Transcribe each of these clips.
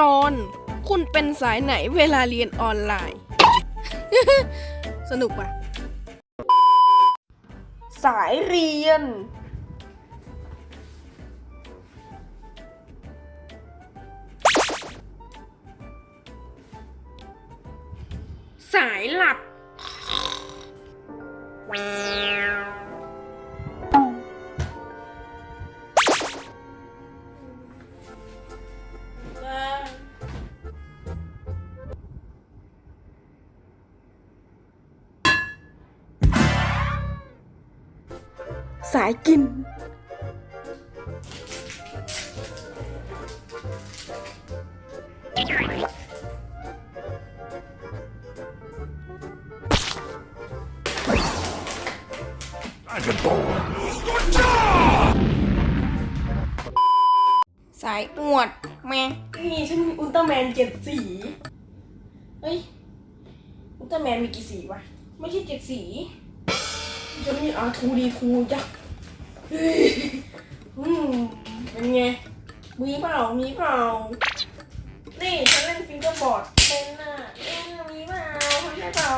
ตอน คุณเป็นสายไหนเวลาเรียนออนไลน์ สนุกปะสายเรียน สายหลับ สายกิน สายอวดแม่นี่ฉันมีอุลตร้าแมนเจ็ดสี เฮ้ย อุลตร้าแมนมีกี่สีวะ ไม่ใช่เจ็ดสี ฉันมีอาทูดีคูยักษ์ อืมเป็นไง มีเปล่า มีเปล่า นี่ฉันเล่นฟิงเกอร์บอร์ดเป็นน่ะเอ้ยมีเปล่าทำได้เปล่า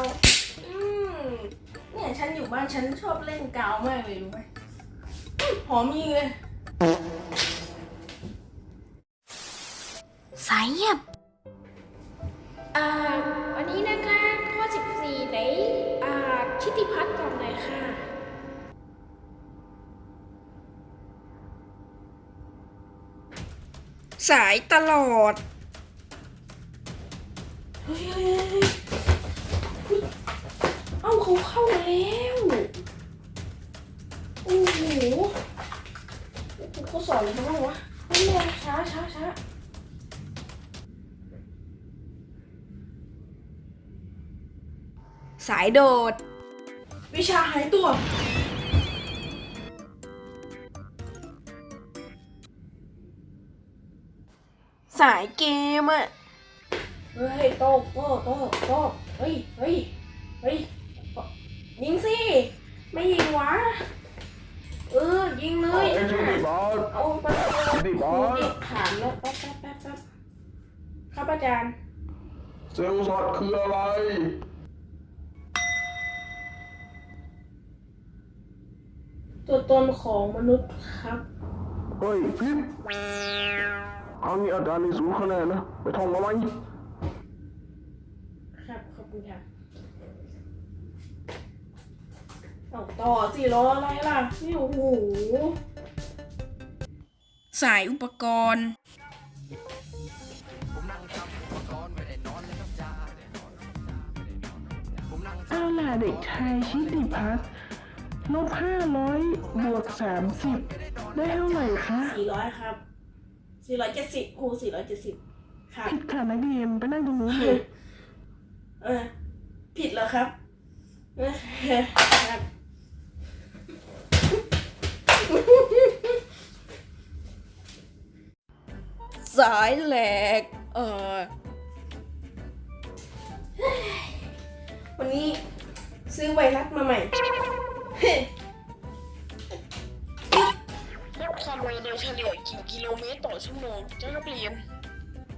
อืมเนี่ยฉันอยู่บ้านฉันชอบเล่นกาวมากเลยรู้ไหมอืมหอมยิงเลย สายเงียบ อ่าวันนี้นะคะข้อ 14ไหนอ่าชิติพัฒน์ตอบหน่อยค่ะ สายตลอด เฮ้ยเฮ้ยเฮ้ยเฮ้ยเอ้าเขาเข้ามาแล้วโอ้โหเขาสอนอะไรบ้างวะไม่เร็วช้าช้าช้าสายโดด วิชาหายตัว สายเกมอะเฮ้ยโตกโตกโตกโตกเฮ้ยเฮ้ยเฮ้ยยิงสิ ไม่ยิงวะ เออ ยิงเลยเอ็นยูนิบอสเอาไปนี่บอสนี่ามแล้วแป๊บแป๊บแป๊บแป๊บครับอาจารย์เซลล์สอดคืออะไรตัวตนของมนุษย์ครับ เฮ้ยพิมพ์ เอางี้อาจารย์มีศูนย์คะแนนนะไปท่องมาไหมครับขอบคุณครับเอาต่อสิรออะไรล่ะ นี่โอ้โหสายอุปกรณ์เอาล่ะเด็กชายชิติพัฒน์ลบห้าร้อยบวกสามสิบได้เท่าไหร่คะสี่ร้อยครับ สี่ร้อยเจ็ดสิบครูสี่ร้อยเจ็ดสิบครับผิดค่ะนักเรียนไปนั่งตรงนู้นเลยเออ ผิดแล้วครับเออครับ สายแหลก เออ วันนี้ซื้อไวรัสมาใหม่ วัดความเร็วโดยเฉลี่ยกี่กิโลเมตรต่อชั่วโมงเจ้านักเรียน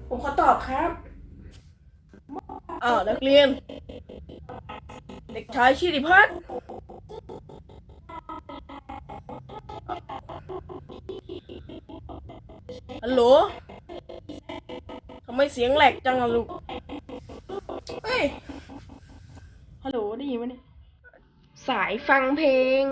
ผมขอตอบครับอ่านักเรียน เด็กชายชิริพัฒน์ฮัลโหลทำไมเสียงแหลกจังอะลูกเฮ้ยฮัลโหลได้ยินไหมเนี่ย สายฟังเพลง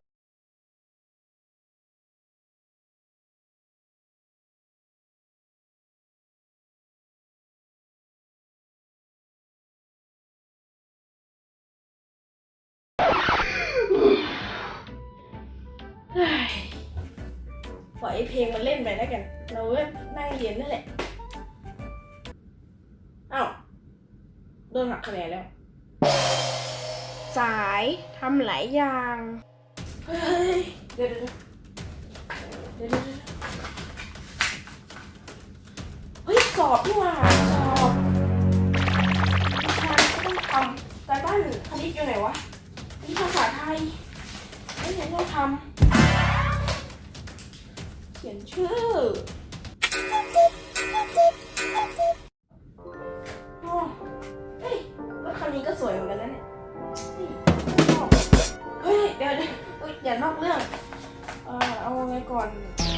ปล่อยให้เพลงมันเล่นไปแล้วกัน เราก็นั่งเรียนนั่นแหละอ้าวโดนหักคะแนนแล้ว สายทำหลายอย่าง เฮ้ย เดี๋ยวเดี๋ยวเดี๋ยวเดี๋ยวเดี๋ยวเฮ้ย สอบนี่หว่าสอบวิชาก็ต้องทำแต่บ้านคณิตอยู่ไหนวะนี่ภาษาไทยไม่เห็นต้องทำเียนชื่อเฮ้ยรถคันนี้ก็สวยเหมือนกันนะเนี่ย เฮ้ย เดี๋ยวเดี๋ยวอย่านอกเรื่อง เอ่อเอาไงก่อน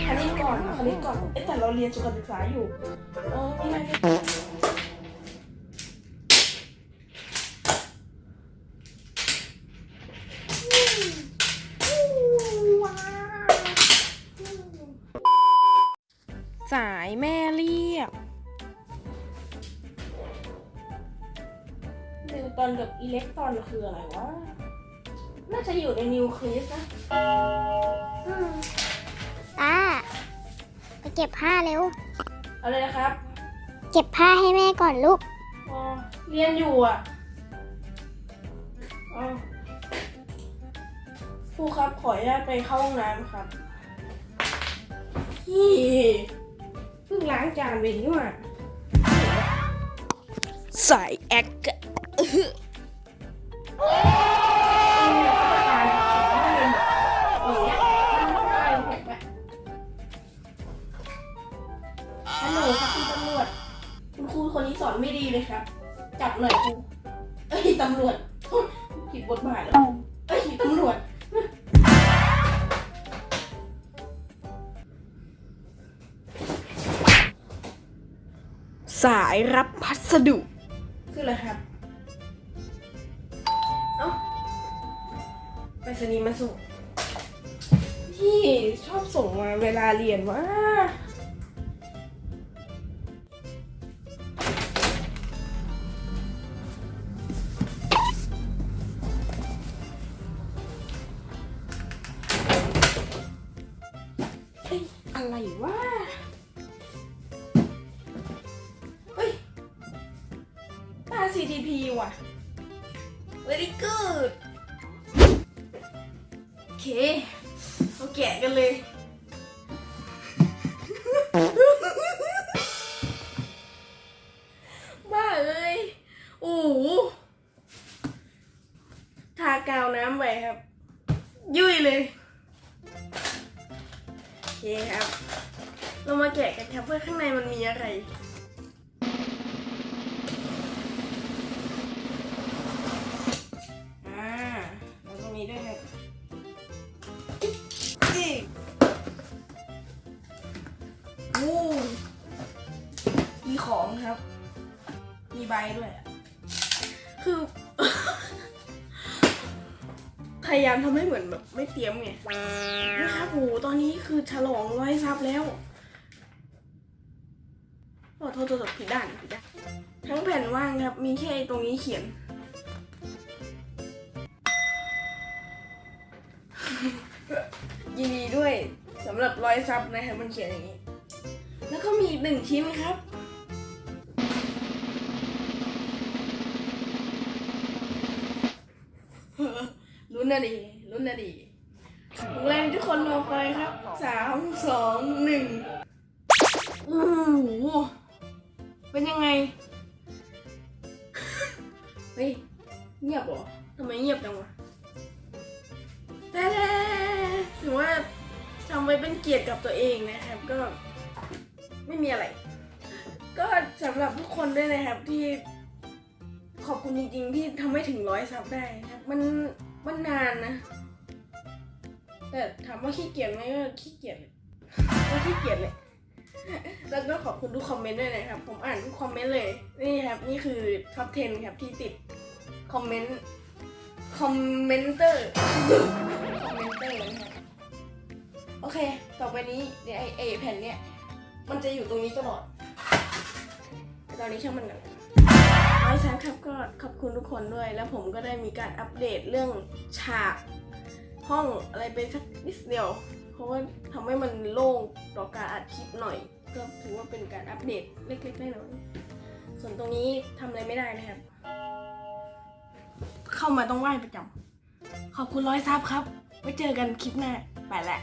คณิตก่อนคณิตก่อน เอ๊ะแต่เราเรียนสุขศึกษาอยู่ เออมีอะไรจ นิวตอนกับอิเล็กตรอนคืออะไรวะ น่าจะอยู่ในนิวเคลียสนะอืมป้าไปเก็บผ้าเร็ว เอาเลยนะครับ เก็บผ้าให้แม่ก่อนลูก อ๋อ เรียนอยู่อะอ๋อครูครับขออนุญาตไปเข้าห้องน้ำครับฮี่เพิ่งล้างจานเองนี่หว่า สายแอค ฮัลโหลครับคุณตำรวจ คุณครูคนนี้สอนไม่ดีเลยครับ จับหน่อยครูเอ้ยตำรวจ ผิดบทบาทแล้ว เอ้ยตำรวจ สายรับพัสดุ คืออะไรครับ ไปสนีย์มาส่งพี่ชอบส่งมาเวลาเรียนว่าอะไรวะเฮ้ยตา CTP ว่ะ very good โอ เคเราแกะกันเลย บ้าเลย โอ้โหทากาวน้ำไปครับ ยุ่ยเลยโอเคครับ เรามาแกะกันครับเพื่อข้างในมันมีอะไร อ้มีของครับ มีใบด้วย คือ พยายามทำให้เหมือนแบบไม่เตรียมไงนะครับโหตอนนี้คือฉลองร้อยซับแล้วโอ้โทษโทษโทษผิดด้านผิดด้านทั้งแผ่นว่างครับ มีแค่ตรงนี้เขียน ยินดีด้วยสำหรับร้อยซับนะครับมันเขียนอย่างนี้ แล้วก็มีอีกหนึ่งชิ้นครับ ลุ้นนะดีลุ้นนะดีถึงแรงทุกคนรอคอยครับ สามสองหนึ่งโอ้โหเป็นยังไง เฮ้ย เงียบเหรอทำไมเงียบจังวะแต่ถือว่าทำไว้เป็นเกียรติกับตัวเองนะครับก็ ไม่มีอะไร ก็สำหรับทุกคนด้วยนะครับที่ขอบคุณจริงๆ ที่ทำให้ถึงร้อยซับได้นะครับมันมันนานนะ แต่ถามว่าขี้เกียจไหมก็ขี้เกียจเลยก็ขี้เกียจเลยแล้วก็ขอบคุณทุกคอมเมนต์ด้วยนะครับ ผมอ่านทุกคอมเมนต์เลย นี่ครับ นี่คือท็อป 10 ครับที่ติดคอมเมนต์ คอมเมนเตอร์ คอมเมนเตอร์นะครับ โอเค ต่อไปนี้เดี๋ยวไอไอแผ่นเนี้ย มันจะอยู่ตรงนี้ตลอดแต่ตอนนี้ช่างมันกันร้อยซับครับก็ขอบคุณทุกคนด้วย แล้วผมก็ได้มีการอัปเดตเรื่องฉากห้องอะไรไปสักนิดเดียว เพราะว่าทำให้มันโล่งต่อการอัดคลิปหน่อย ก็ถือว่าเป็นการอัปเดตเล็กๆน้อยๆส่วนตรงนี้ทำอะไรไม่ได้นะครับ เข้ามาต้องไหว้ประจำขอบคุณร้อยซับครับไว้เจอกันคลิปหน้า ไปแหละ